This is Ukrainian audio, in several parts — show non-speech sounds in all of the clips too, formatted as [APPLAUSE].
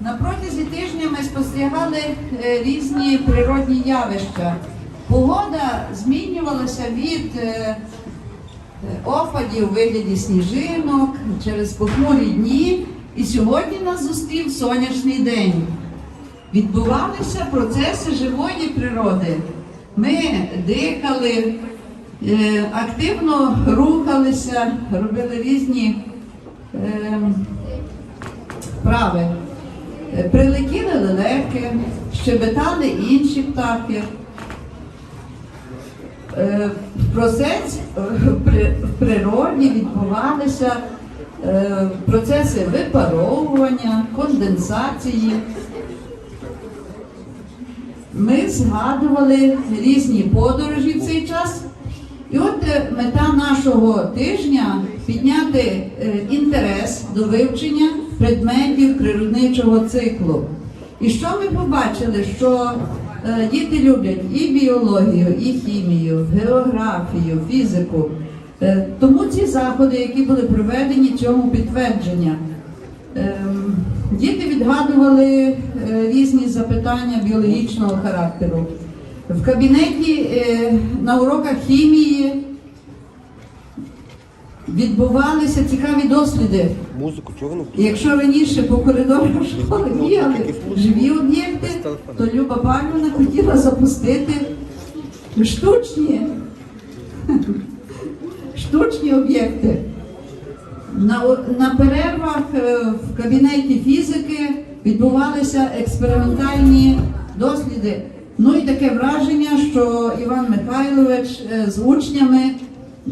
На протязі тижня ми спостерігали е, різні природні явища. Погода змінювалася від е, е, опадів у вигляді сніжинок через похмурі дні. І сьогодні нас зустрів сонячний день. Відбувалися процеси живої природи. Ми дихали, активно рухалися, робили різні е, вправи. Прилетіли лелеки, щебетали інші птахи. Е, В процесі в при- в природі відбувалися е, процеси випаровування, конденсації. Ми згадували різні подорожі в цей час. І от е, мета нашого тижня підняти інтерес до вивчення предметів природничого циклу. І що ми побачили? Що е, діти люблять і біологію, і хімію, географію, фізику. Е, Тому ці заходи, які були проведені, цьому підтвердження. Ем, Діти відгадували е, різні запитання біологічного характеру. В кабінеті на уроках хімії відбувалися цікаві досліди. Музику чого не І Якщо раніше по коридорах школи бігали живі об'єкти, то Люба Павлівна хотіла запустити штучні, штучні об'єкти. На, на перервах е, в кабінеті фізики відбувалися експериментальні досліди. Ну і таке враження, що Іван Михайлович е, з учнями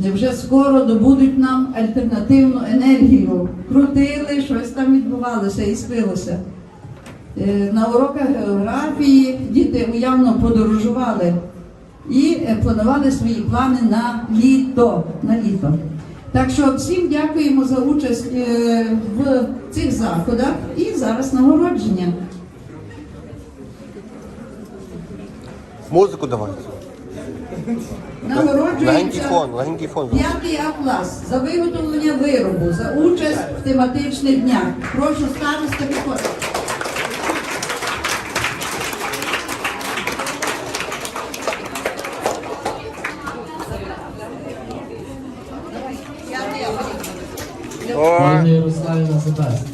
вже скоро добудуть нам альтернативну енергію. Крутили, щось там відбувалося і спилося. Е, На уроках географії діти уявно подорожували і е, планували свої плани на літо. На літо. Так що всім дякуємо за участь е, в цих заходах і зараз нагородження. Музику давай. Легенький Нагороджується фон, легенький фон. п'ятий А клас за виготовлення виробу, за участь в тематичних днях. Прошу староста підходити. О, Пані Ярославіна Забест.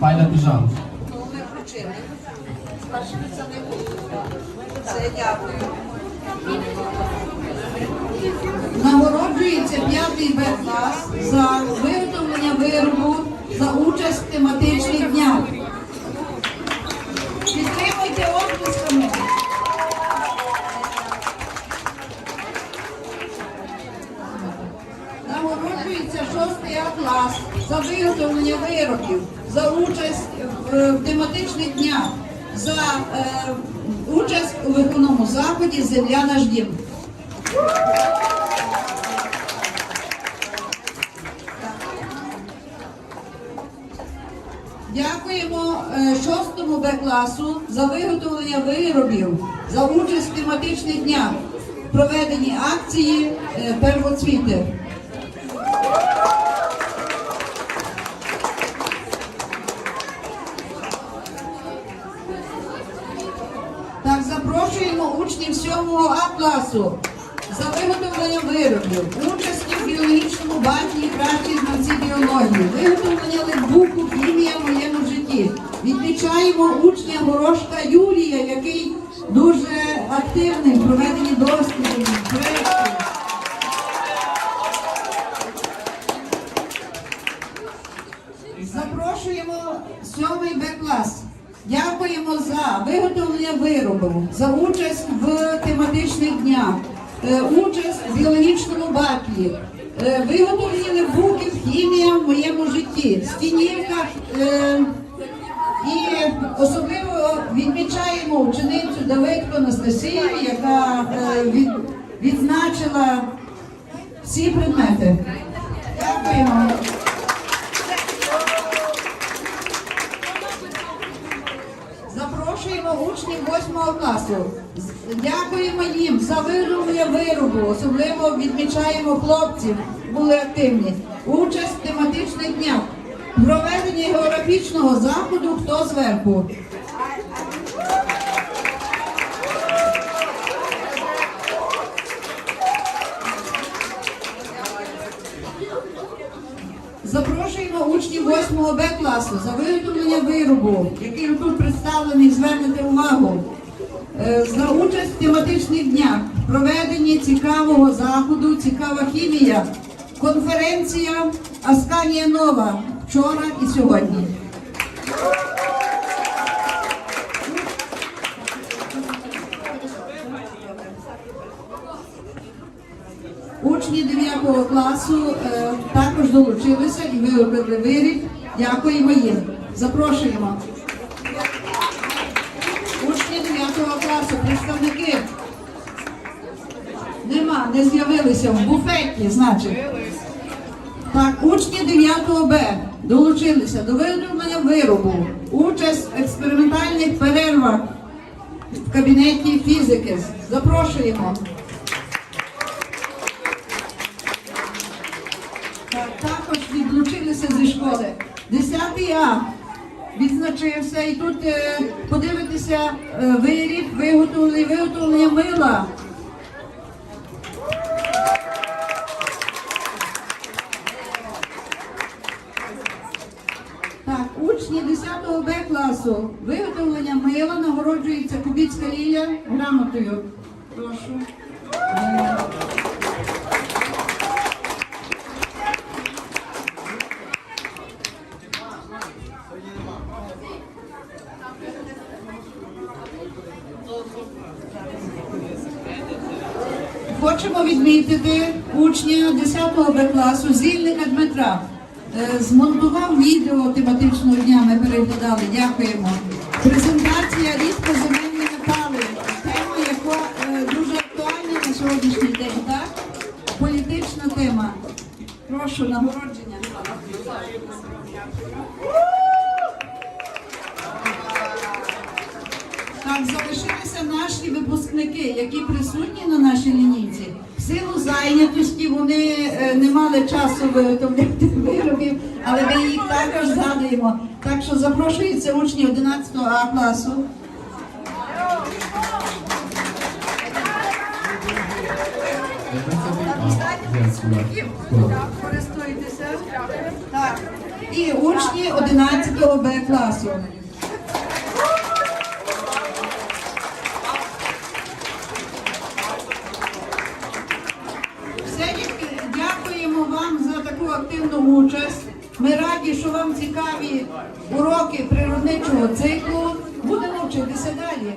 Файна піжама. Це дякую. Нагороджується п'ятий Б клас за виготовлення виробу за участь в тематичних днях. Підтримуйте оплесками. Нагороджується шостий А клас за виготовлення виробів, за участь в, тематичних днях, за е, участь у виховному заході Земля наш дім. Дякуємо е, шостому Б класу за виготовлення виробів, за участь в тематичних днях, проведені акції е, первоцвіти. Так, запрошуємо учнів 7 А класу за виготовлення виробів, участі в біологічному баті кращі знавці біології, виготовлення летбуку хімія в моєму житті. Відмічаємо учня Горошка Юрія, який дуже активний в проведенні. Запрошуємо сьомий Б клас. Дякуємо за виготовлення виробу, за участь в тематичних днях, е, участь в біологічному батлі, е, буків лебуків хімія в моєму житті, Стінівка е, І особливо відмічаємо ученицю Давидко Анастасію, яка е, від- відзначила всі предмети. Дякуємо. Запрошуємо учнів 8 класу. Дякуємо їм за вироблення виробу. Особливо відмічаємо хлопців, були активні. Участь в тематичних днях. проведення географічного заходу Хто зверху? Учнів 8 Б класу за виготовлення виробу, який тут представлений, звернете увагу. Е, За участь в тематичних днях, проведенні цікавого заходу, цікава хімія, конференція Асканія Нова вчора і сьогодні. Учні 9 класу е, також долучилися і виробили виріб. Дякуємо їм. Запрошуємо. Учні 9 класу, представники. Нема, не з'явилися в буфеті, значить. Так, учні 9 Б долучилися до виготовлення виробу, участь в експериментальних перервах в кабінеті фізики. Запрошуємо. Так, також відлучилися зі школи. 10 А відзначився і тут е, подивитися е, виріб, виготовлення, виготовлення мила. Так, учні 10 Б класу виготовлення мила нагороджується Кубіцька Лілія грамотою. Прошу. Хочемо відмітити учня 10 Б класу Зільника Дмитра. Е, Змонтував відео тематичного дня, ми переглядали. Дякуємо. Презентація рідкоземельні напали. Тема, яка е, дуже актуальна на сьогоднішній день, так? Політична тема. Прошу, нагородження. Залишилися наші випускники, які присутні на нашій лінійці. В силу зайнятості вони е, не мали часу виготовляти [LAUGHS] виробів, але ми їх також згадуємо. Так що запрошуються учні 11 А класу. Користуйтеся. Так. І учні 11 Б класу. Раді, що вам цікаві уроки природничого циклу. Будемо вчитися далі.